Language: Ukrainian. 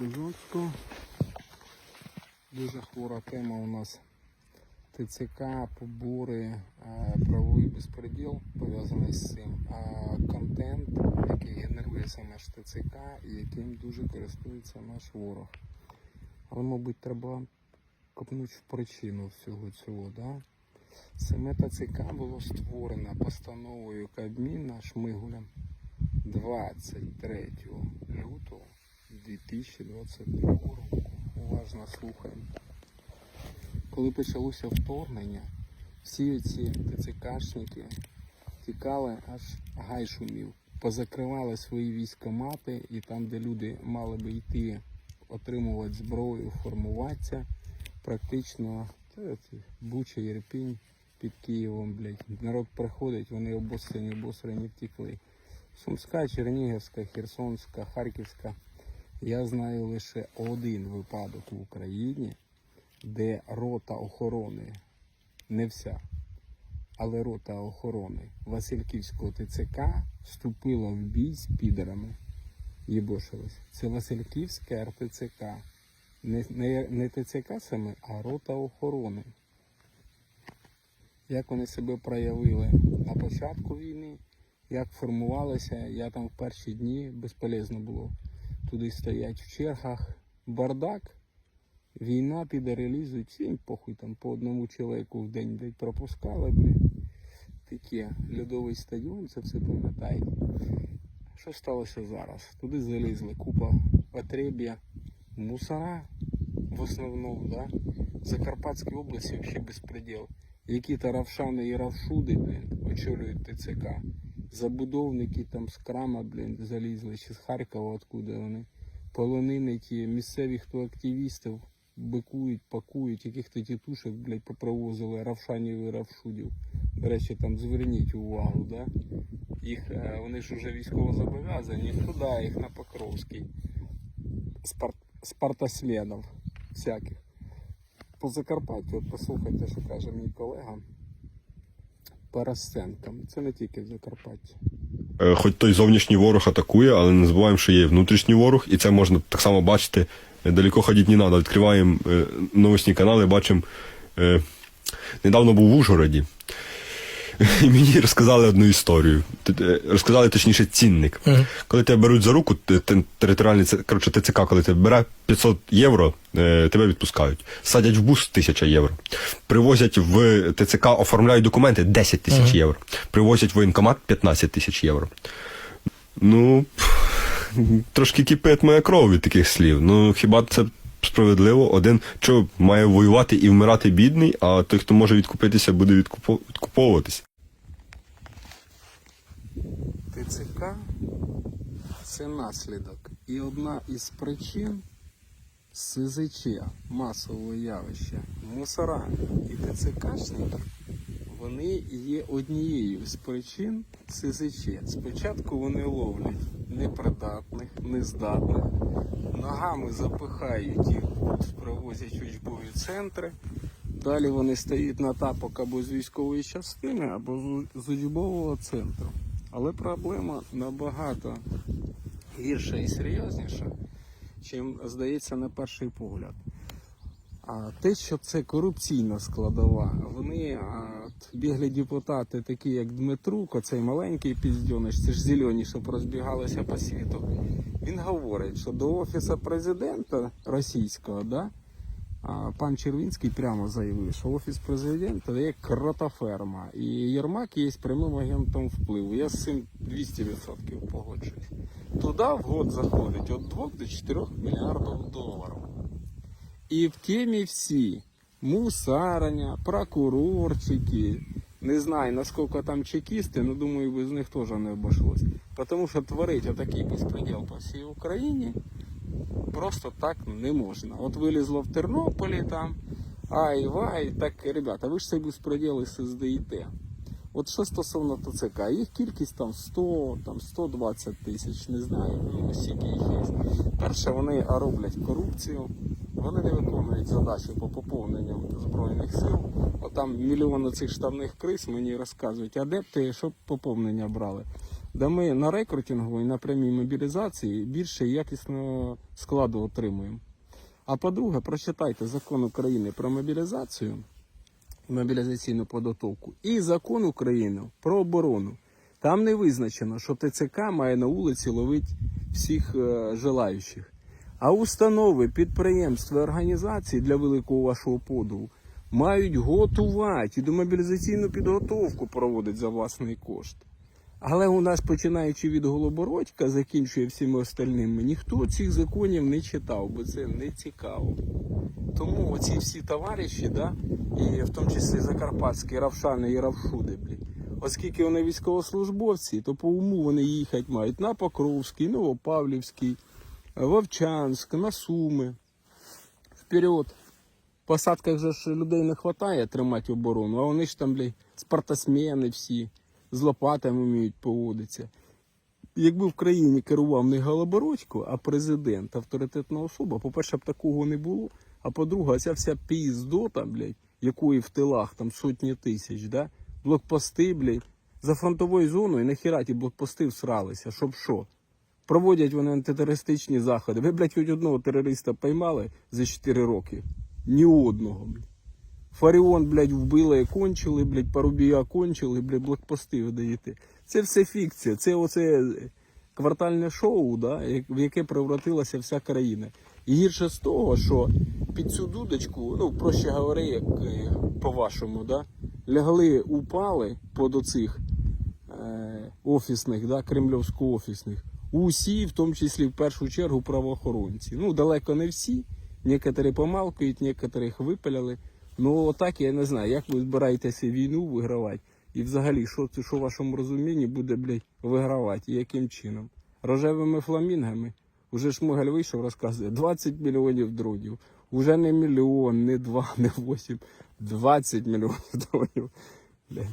Жорстко. Дуже хвора тема у нас ТЦК, побори, е, правовий безпреділ пов'язаний з цим, контент, який генерує саме ж ТЦК і яким дуже користується наш ворог. Але, мабуть, треба копнути в причину всього цього. Да? Саме ТЦК було створено постановою Кабміна Шмигуля 23 лютого 2022 року. Уважно слухаємо. Коли почалося вторгнення, всі ці ТЦКшники тікали, аж гай шумів. Позакривали свої військомати і там, де люди мали би йти отримувати зброю, формуватися, практично Буча, Єрпінь під Києвом, блядь. Народ приходить, вони обосрані, обосрані втікли. Сумська, Чернігівська, Херсонська, Харківська. Я знаю лише один випадок в Україні, де рота охорони, не вся, але рота охорони Васильківського ТЦК вступила в бій з підерами. Єбошилась. Це Васильківське РТЦК. Не, не, не ТЦК саме, а рота охорони. Як вони себе проявили на початку війни, як формувалися, я там в перші дні безполезно було. Туди стоять в чергах бардак, війна піде релізують, всім похуй там по одному чоловіку в день десь пропускали, блін. Таке льодовий стадіон, це все пам'ятають. Що сталося зараз? Туди залізли купа отреб'я, мусора в основному, да? Закарпатській області взагалі безпреділ. Які-то равшани і равшуди, блін, очолюють ТЦК. Забудовники там з крама, блін, залізли, чи з Харкова, откуда вони. Полонини ті, місцеві хто активістів бикують, пакують, яких-то тітушек, блядь, попровозили, равшанів і равшудів. До речі, там зверніть увагу, да? Їх, е, вони ж вже військово зобов'язані, туди їх на Покровський. Спар... Спартаслідів всяких. По Закарпаттю, от послухайте, що каже мій колега. Парасценка. Це не тільки в Закарпатті. Е, Хоч той зовнішній ворог атакує, але не забуваємо, що є внутрішній ворог, і це можна так само бачити. Е, Далеко ходити не треба. Відкриваємо е, новосні канали, бачимо. Недавно був в Ужгороді. І мені розказали одну історію. Е, Розказали точніше цінник. Коли тебе беруть за руку, територіальний коротше, ТЦК, коли тебе бере 500 євро, е, тебе відпускають. Садять в бус 1000 євро. Привозять в ТЦК, оформляють документи 10 тисяч євро. Привозять в воєнкомат 15 тисяч євро. Ну, трошки кипить моя кров від таких слів. Ну, хіба це справедливо? Один що має воювати і вмирати бідний, а той, хто може відкупитися, буде відкупо- відкуповуватись. ТЦК це наслідок. І одна із причин СЗЧ масового явища мусора і ТЦКшники, вони є однією з причин СЗЧ. Спочатку вони ловлять непридатних, нездатних, ногами запихають їх, привозять учбові центри. Далі вони стають на тапок або з військової частини, або з- учбового центру. Але проблема набагато гірша і серйозніша, чим здається на перший погляд. А те, що це корупційна складова, вони от, біглі депутати, такі як Дмитрук, оцей маленький піздьониш, це ж зелені, що розбігалися по світу. Він говорить, що до офісу президента російського, да, пан Червінський прямо заявив, що офіс президента є кротоферма, і Єрмак є прямим агентом впливу. Я з цим 200% погоджуюсь. Туди в год заходить від 2 до 4 мільярдів доларів. І в темі всі мусарення, прокурорчики. Не знаю, наскільки там чекісти, але думаю, без них теж не обошлось. Тому що творить отакий безпреділ по всій Україні просто так не можна. От вилізло в Тернополі там, ай вай, так, ребята, ви ж цей безпреділ создаєте. От що стосовно ТЦК, їх кількість там 100, там 120 тисяч, не знаю, ну, скільки їх є. Перше, вони роблять корупцію, вони не виконують задачі по поповненню Збройних сил. От там мільйони цих штабних криз мені розказують, а де б ти, щоб поповнення брали? де ми на рекрутингу і на прямій мобілізації більше якісного складу отримуємо. А по-друге, прочитайте закон України про мобілізацію мобілізаційну підготовку і закон України про оборону. Там не визначено, що ТЦК має на вулиці ловити всіх е, желаючих. А установи, підприємства, організації для великого вашого подову мають готувати і до мобілізаційну підготовку проводить за власний кошт. Але у нас, починаючи від Голобородька, закінчує всіми остальними, ніхто цих законів не читав, бо це не цікаво. Тому оці всі товариші, да, і в тому числі закарпатські равшани і равшуди, блін, оскільки вони військовослужбовці, то по уму вони їхати мають на Покровський, Новопавлівський, Вовчанськ, на Суми. Вперед. Посадках же ж людей не вистачає тримати оборону, а вони ж там, блядь, спартасмени всі, з лопатами вміють поводитися. Якби в країні керував не Голобородько, а президент, авторитетна особа, по-перше, б такого не було. А по-друге, ця вся піздота, блядь, якої в тилах там сотні тисяч, да? блокпости, блядь, за фронтовою зоною нахіра ті блокпости всралися, щоб що? Проводять вони антитерористичні заходи. Ви, блядь, хоч одного терориста поймали за 4 роки? Ні одного. Фаріон, блядь, вбили кончили, блядь, Парубія кончили, блядь, блокпости видаєте. Це все фікція, це оце квартальне шоу, да, в яке превратилася вся країна. І гірше з того, що під цю дудочку, ну, проще говоря, як е, по-вашому, да, лягли, упали под оцих е, офісних, да, кремльовсько-офісних. Усі, в тому числі в першу чергу, правоохоронці. Ну, далеко не всі. Некоторі помалкують, некоторих випиляли. Ну, отак я не знаю, як ви збираєтеся війну вигравати. І взагалі, що, це- що в вашому розумінні буде, блядь, вигравати і яким чином? Рожевими фламінгами. Уже Шмигаль вийшов, розказує 20 мільйонів дронів. Уже не мільйон, не два, не восім, 20 мільйонів дронів. Блядь.